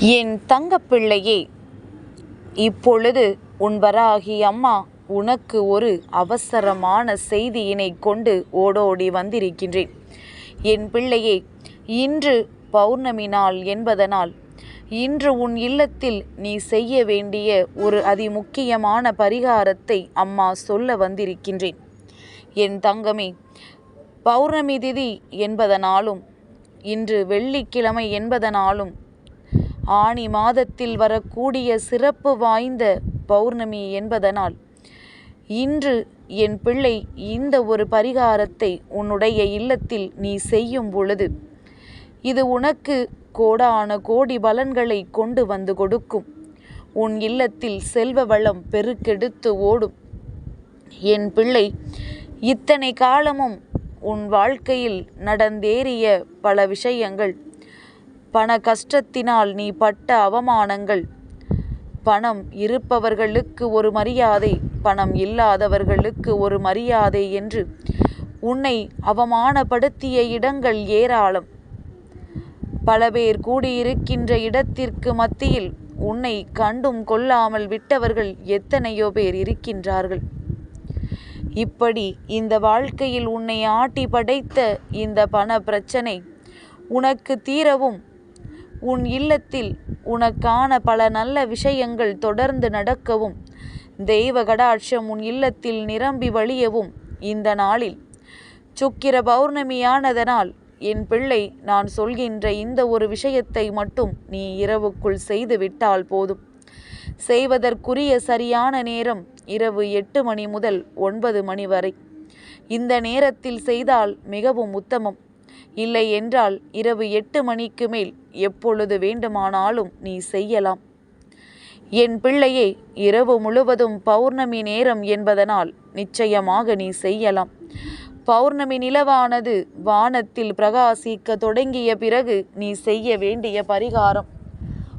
என் தங்கப்பிள்ளையே இப்பொழுது உன் வராகி அம்மா உனக்கு ஒரு அவசரமான செய்தியினை கொண்டு ஓடோடி வந்திருக்கின்றேன். என் பிள்ளையே இன்று பௌர்ணமி நாள் என்பதனால் இன்று உன் இல்லத்தில் நீ செய்ய வேண்டிய ஒரு அதிமுக்கியமான பரிகாரத்தை அம்மா சொல்ல வந்திருக்கின்றேன். என் தங்கமே பௌர்ணமி திதி என்பதனாலும் இன்று வெள்ளிக்கிழமை என்பதனாலும் ஆனி மாதத்தில் வரக்கூடிய சிறப்பு வாய்ந்த பௌர்ணமி என்பதனால் இன்று என் பிள்ளை இந்த ஒரு பரிகாரத்தை உன்னுடைய இல்லத்தில் நீ செய்யும் பொழுது இது உனக்கு கோடான கோடி பலன்களை கொண்டு வந்து கொடுக்கும். உன் இல்லத்தில் செல்வ வளம் பெருக்கெடுத்து ஓடும். என் பிள்ளை இத்தனை காலமும் உன் வாழ்க்கையில் நடந்தேறிய பல விஷயங்கள் பண கஷ்டத்தினால் நீ பட்ட அவமானங்கள். பணம் இருப்பவர்களுக்கு ஒரு மரியாதை பணம் இல்லாதவர்களுக்கு ஒரு மரியாதை என்று உன்னை அவமானப்படுத்திய இடங்கள் ஏராளம். பல பேர் கூடியிருக்கின்ற இடத்திற்கு மத்தியில் உன்னை கண்டும் கொள்ளாமல் விட்டவர்கள் எத்தனையோ பேர் இருக்கின்றார்கள். இப்படி இந்த வாழ்க்கையில் உன்னை ஆட்டி படைத்த இந்த பண பிரச்சனை உனக்கு தீரவும் உன் இல்லத்தில் உனக்கான பல நல்ல விஷயங்கள் தொடர்ந்து நடக்கவும் தெய்வ கடாட்சம் உன் இல்லத்தில் நிரம்பி வழியவும். இந்த நாளில் சுக்கிர பௌர்ணமியானதனால் என் பிள்ளை நான் சொல்கின்ற இந்த ஒரு விஷயத்தை மட்டும் நீ இரவுக்குள் செய்து விட்டால் போதும். செய்வதற்குரிய சரியான நேரம் இரவு எட்டு மணி முதல் ஒன்பது மணி வரை. இந்த நேரத்தில் செய்தால் மிகவும் உத்தமம். இல்லை என்றால் இரவு எட்டு மணிக்கு மேல் எப்பொழுது வேண்டுமானாலும் நீ செய்யலாம். என் பிள்ளையே இரவு முழுவதும் பௌர்ணமி நேரம் என்பதனால் நிச்சயமாக நீ செய்யலாம். பௌர்ணமி நிலவானது வானத்தில் பிரகாசிக்க தொடங்கிய பிறகு நீ செய்ய வேண்டிய பரிகாரம்.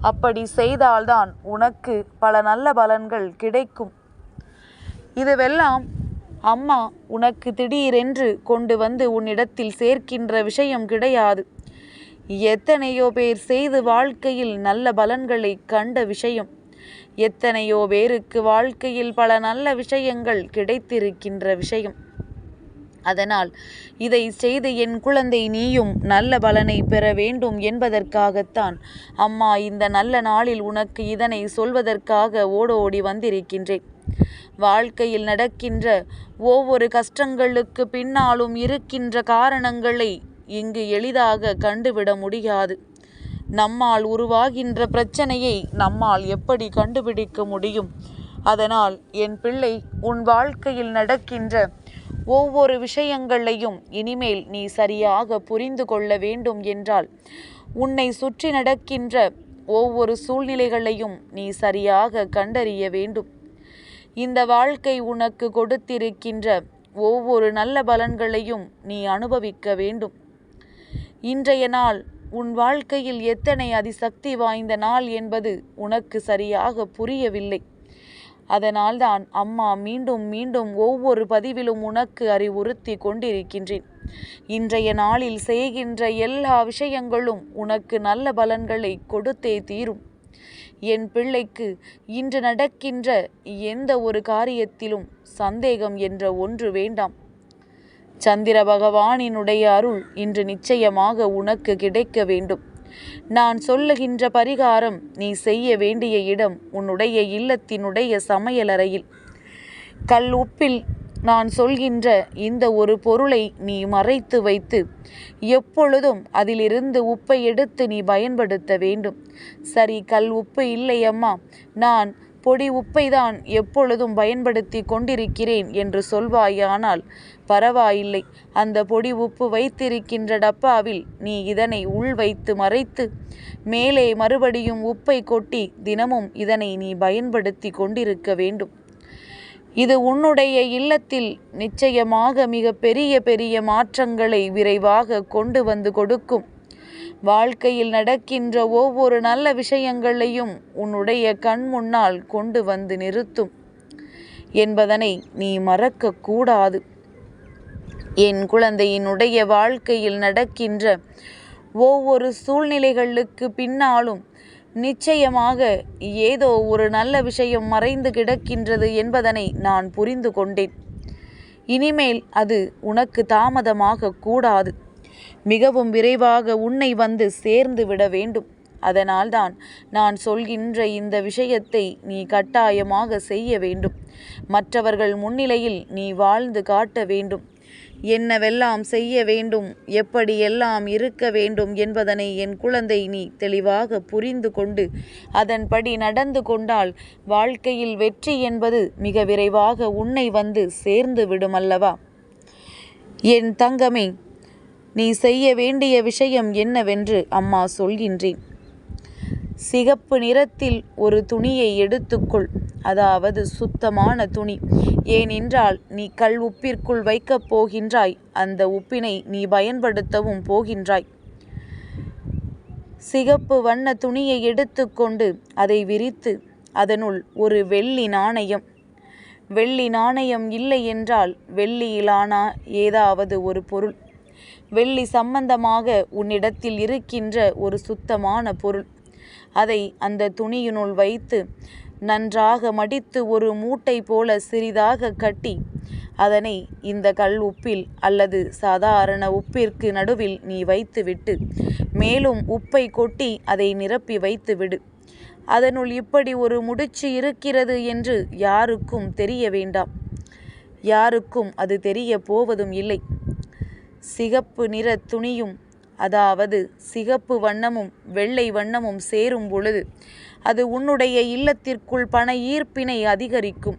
அப்படி செய்தால்தான் உனக்கு பல நல்ல பலன்கள் கிடைக்கும். இதுவெல்லாம் அம்மா உனக்கு திடீரென்று கொண்டு வந்து உன்னிடத்தில் சேர்க்கின்ற விஷயம் கிடையாது. எத்தனையோ பேர் செய்து வாழ்க்கையில் நல்ல பலன்களை கண்ட விஷயம். எத்தனையோ பேருக்கு வாழ்க்கையில் பல நல்ல விஷயங்கள் கிடைத்திருக்கின்ற விஷயம். அதனால் இதை செய்து என் குழந்தை நீயும் நல்ல பலனை பெற வேண்டும் என்பதற்காகத்தான் அம்மா இந்த நல்ல நாளில் உனக்கு இதனை சொல்வதற்காக ஓடோடி வந்திருக்கின்றேன். வாழ்க்கையில் நடக்கின்ற ஒவ்வொரு கஷ்டங்களுக்கு பின்னாலும் இருக்கின்ற காரணங்களை இங்கு எளிதாக கண்டுவிட முடியாது. நம்மால் உருவாகின்ற பிரச்சனையை நம்மால் எப்படி கண்டுபிடிக்க முடியும்? அதனால் என் பிள்ளை உன் வாழ்க்கையில் நடக்கின்ற ஒவ்வொரு விஷயங்களையும் இனிமேல் நீ சரியாக புரிந்து கொள்ள வேண்டும் என்றால் உன்னை சுற்றி நடக்கின்ற ஒவ்வொரு சூழ்நிலைகளையும் நீ சரியாக கண்டறிய வேண்டும். இந்த வாழ்க்கை உனக்கு கொடுத்திருக்கின்ற ஒவ்வொரு நல்ல பலன்களையும் நீ அனுபவிக்க வேண்டும். இன்றைய நாள் உன் வாழ்க்கையில் எத்தனை அதிசக்தி வாய்ந்த நாள் என்பது உனக்கு சரியாக புரியவில்லை. அதனால்தான் அம்மா மீண்டும் மீண்டும் ஒவ்வொரு பதிவிலும் உனக்கு அறிவுறுத்தி கொண்டிருக்கின்றேன். இன்றைய நாளில் செய்கின்ற எல்லா விஷயங்களும் உனக்கு நல்ல பலன்களை கொடுத்தே தீரும். என் பிள்ளைக்கு இன்று நடக்கின்ற எந்த ஒரு காரியத்திலும் சந்தேகம் என்ற ஒன்று வேண்டாம். சந்திர பகவானினுடைய அருள் இன்று நிச்சயமாக உனக்கு கிடைக்க வேண்டும். நான் சொல்லுகின்ற பரிகாரம் நீ செய்ய வேண்டிய இடம் உன்னுடைய இல்லத்தினுடைய சமையலறையில். கல் உப்பில் நான் சொல்கின்ற இந்த ஒரு பொருளை நீ மறைத்து வைத்து எப்பொழுதும் அதிலிருந்து உப்பை எடுத்து நீ பயன்படுத்த வேண்டும். சரி கல் உப்பு இல்லை அம்மா. நான் பொடி உப்பை தான் எப்பொழுதும் பயன்படுத்தி கொண்டிருக்கிறேன் என்று சொல்வாயானால் பரவாயில்லை. அந்த பொடி உப்பு வைத்திருக்கின்ற டப்பாவில் நீ இதனை உள் வைத்து மறைத்து மேலே மறுபடியும் உப்பை கொட்டி தினமும் இதனை நீ பயன்படுத்தி கொண்டிருக்க வேண்டும். இது உன்னுடைய இல்லத்தில் நிச்சயமாக மிக பெரிய பெரிய மாற்றங்களை விரைவாக கொண்டு வந்து கொடுக்கும். வாழ்க்கையில் நடக்கின்ற ஒவ்வொரு நல்ல விஷயங்களையும் உன்னுடைய கண் முன்னால் கொண்டு வந்து நிறுத்தும் என்பதனை நீ மறக்கக்கூடாது என் குழந்தையினுடைய வாழ்க்கையில் நடக்கின்ற ஒவ்வொரு சூழ்நிலைகளுக்கு பின்னாலும் நிச்சயமாக ஏதோ ஒரு நல்ல விஷயம் மறைந்து கிடக்கின்றது என்பதனை நான் புரிந்து கொண்டேன். இனிமேல் அது உனக்கு தாமதமாக கூடாது. மிகவும் விரைவாக உன்னை வந்து சேர்ந்து விட வேண்டும். அதனால்தான் நான் சொல்கின்ற இந்த விஷயத்தை நீ கட்டாயமாக செய்ய வேண்டும். மற்றவர்கள் முன்னிலையில் நீ வாழ்ந்து காட்ட வேண்டும். என்னவெல்லாம் செய்ய வேண்டும் எப்படியெல்லாம் இருக்க வேண்டும் என்பதனை என் குழந்தை நீ தெளிவாக புரிந்து கொண்டு அதன்படி நடந்து கொண்டால் வாழ்க்கையில் வெற்றி என்பது மிக விரைவாக உன்னை வந்து சேர்ந்து விடுமல்லவா? என் தங்கமே நீ செய்ய வேண்டிய விஷயம் என்னவென்று அம்மா சொல்கின்றேன். சிகப்பு நிறத்தில் ஒரு துணியை எடுத்துக்கொள் அதாவது சுத்தமான துணி. ஏனென்றால் நீ கல் உப்பிற்குள் வைக்கப் போகின்றாய் அந்த உப்பினை நீ பயன்படுத்தவும் போகின்றாய். சிகப்பு வண்ண துணியை எடுத்துக்கொண்டு அதை விரித்து அதனுள் ஒரு வெள்ளி நாணயம். வெள்ளி நாணயம் இல்லை என்றால் வெள்ளியிலானா ஏதாவது ஒரு பொருள். வெள்ளி சம்பந்தமாக உன்னிடத்தில் இருக்கின்ற ஒரு சுத்தமான பொருள். அதை அந்த துணியினுள் வைத்து நன்றாக மடித்து ஒரு மூட்டை போல சிறிதாக கட்டி அதனை இந்த கல் உப்பில் அல்லது சாதாரண உப்பிற்கு நடுவில் நீ வைத்துவிட்டு மேலும் உப்பை கொட்டி அதை நிரப்பி வைத்துவிடு. அதனுள் இப்படி ஒரு முடிச்சு இருக்கிறது என்று யாருக்கும் தெரிய வேண்டாம். யாருக்கும் அது தெரிய போவதும் இல்லை. சிகப்பு நிற துணியும் அதாவது சிகப்பு வண்ணமும் வெள்ளை வண்ணமும் சேரும் பொழுது அது உன்னுடைய இல்லத்திற்குள் பண ஈர்ப்பினை அதிகரிக்கும்.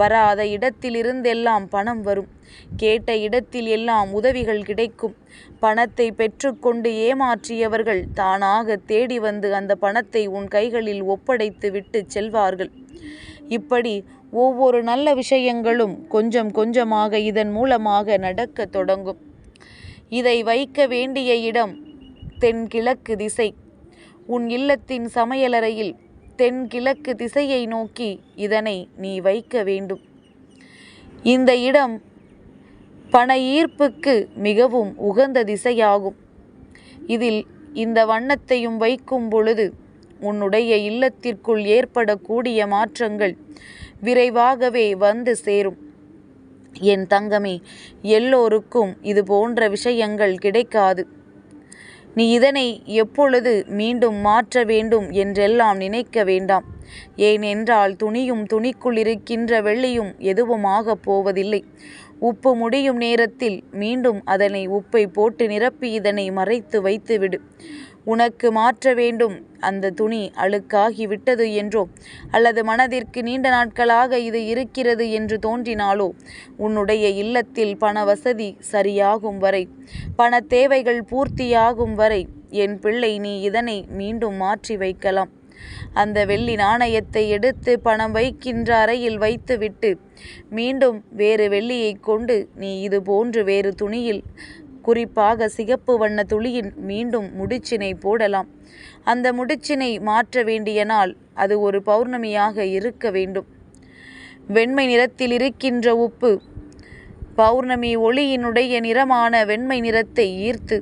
வராத இடத்திலிருந்தெல்லாம் பணம் வரும். கேட்ட இடத்தில் எல்லாம் உதவிகள் கிடைக்கும். பணத்தை பெற்றுக்கொண்டு ஏமாற்றியவர்கள் தானாக தேடி வந்து அந்த பணத்தை உன் கைகளில் ஒப்படைத்து விட்டு செல்வார்கள். இப்படி ஒவ்வொரு நல்ல விஷயங்களும் கொஞ்சம் கொஞ்சமாக இதன் மூலமாக நடக்க தொடங்கும். இதை வைக்க வேண்டிய இடம் தென்கிழக்கு திசை. உன் இல்லத்தின் சமையலறையில் தென்கிழக்கு திசையை நோக்கி இதனை நீ வைக்க வேண்டும். இந்த இடம் பண ஈர்ப்புக்கு மிகவும் உகந்த திசையாகும். இதில் இந்த வண்ணத்தையும் வைக்கும் பொழுது உன்னுடைய இல்லத்திற்குள் ஏற்படக்கூடிய மாற்றங்கள் விரைவாகவே வந்து சேரும். என் தங்கமே எல்லோருக்கும் இது போன்ற விஷயங்கள் கிடைக்காது. நீ இதனை எப்பொழுது மீண்டும் மாற்ற வேண்டும் என்றெல்லாம் நினைக்க வேண்டாம். ஏனென்றால் துணியும் துணிக்குள் இருக்கின்ற வெள்ளியும் எதுவுமாக போவதில்லை. உப்பு முடியும் நேரத்தில் மீண்டும் அதனை உப்பை போட்டு நிரப்பி இதனை மறைத்து வைத்துவிடு. உனக்கு மாற்ற வேண்டும். அந்த துணி அழுக்காகி விட்டது என்றோ அல்லது மனதிற்கு நீண்ட நாட்களாக இது இருக்கிறது என்று தோன்றினாலோ உன்னுடைய இல்லத்தில் பண வசதி சரியாகும் வரை பண தேவைகள் பூர்த்தியாகும் வரை என் பிள்ளை நீ இதனை மீண்டும் மாற்றி வைக்கலாம். அந்த வெள்ளி நாணயத்தை எடுத்து பணம் வைக்கின்ற அறையில் வைத்துவிட்டு மீண்டும் வேறு வெள்ளியை கொண்டு நீ இது போன்று வேறு துணியில் குறிப்பாக சிகப்பு வண்ண துளியின் மீண்டும் முடிச்சினை போடலாம். அந்த முடிச்சினை மாற்ற வேண்டிய நாள் அது ஒரு பௌர்ணமியாக இருக்க வேண்டும். வெண்மை நிறத்தில் இருக்கின்ற உப்பு பௌர்ணமி ஒளியினுடைய நிறமான வெண்மை நிறத்தை ஈர்த்து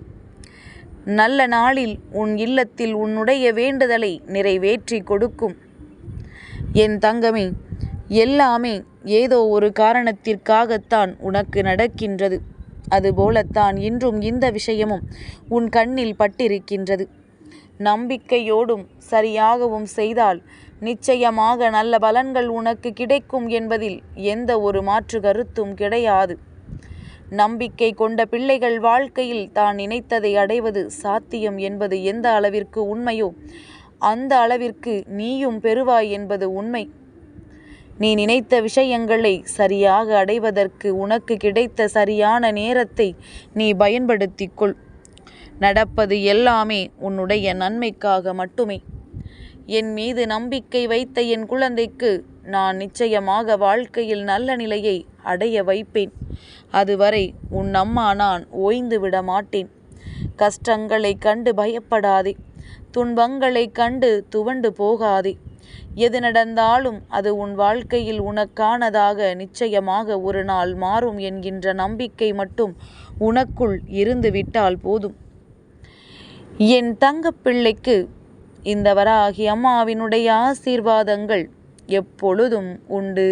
நல்ல நாளில் உன் இல்லத்தில் உன்னுடைய வேண்டுதலை நிறைவேற்றி கொடுக்கும். என் தங்கமே எல்லாமே ஏதோ ஒரு காரணத்திற்காகத்தான் உனக்கு நடக்கின்றது. அதுபோலத்தான் இன்றும் இந்த விஷயமும் உன் கண்ணில் பட்டிருக்கின்றது. நம்பிக்கையோடும் சரியாகவும் செய்தால் நிச்சயமாக நல்ல பலன்கள் உனக்கு கிடைக்கும் என்பதில் எந்த ஒரு மாற்று கருத்தும் கிடையாது. நம்பிக்கை கொண்ட பிள்ளைகள் வாழ்க்கையில் தான் நினைத்ததை அடைவது சாத்தியம் என்பது எந்த அளவிற்கு உண்மையோ அந்த அளவிற்கு நீயும் பெறுவாய் என்பது உண்மை. நீ நினைத்த விஷயங்களை சரியாக அடைவதற்கு உனக்கு கிடைத்த சரியான நேரத்தை நீ பயன்படுத்திக்கொள். நடப்பது எல்லாமே உன்னுடைய நன்மைக்காக மட்டுமே. என் மீது நம்பிக்கை வைத்த என் குழந்தைக்கு நான் நிச்சயமாக வாழ்க்கையில் நல்ல நிலையை அடைய வைப்பேன். அதுவரை உன் அம்மா நான் ஓய்ந்து விட மாட்டேன். கஷ்டங்களை கண்டு பயப்படாதே. துன்பங்களை கண்டு துவண்டு போகாதே. எது நடந்தாலும் அது உன் வாழ்க்கையில் உனக்கானதாக நிச்சயமாக ஒரு நாள் மாறும் என்கின்ற நம்பிக்கை மட்டும் உனக்குள் இருந்துவிட்டால் போதும். என் தங்கப்பிள்ளைக்கு இந்த வராகி அம்மாவினுடைய ஆசீர்வாதங்கள் எப்பொழுதும் உண்டு.